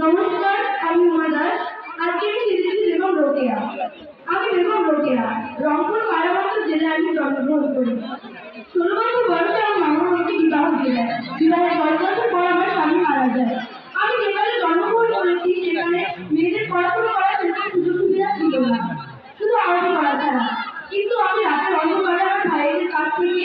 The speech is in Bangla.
নমস্কার, আমি উমা দাস। আজকে আমি সেজেছি বেগম রোকেয়া। আমি বেগম রোকেয়া, রংপুর কারাবস্ত জেলায় আমি জন্মগ্রহণ করি। ষোলো বছর বয়সে আমার মামা আমাকে বিবাহ দিয়ে বিবাহের কয়েক বছর পর আমার স্বামী মারা যায়। আমি যেখানে জন্মগ্রহণ করেছি, সেখানে মেয়েদের পড়াশোনা করার সেরকম সুযোগ সুবিধা ছিল না। শুধু আরবি পড়া ছাড়া কিন্তু আমি রাতের অন্ধকারে আমার ভাইয়ের কাছ থেকে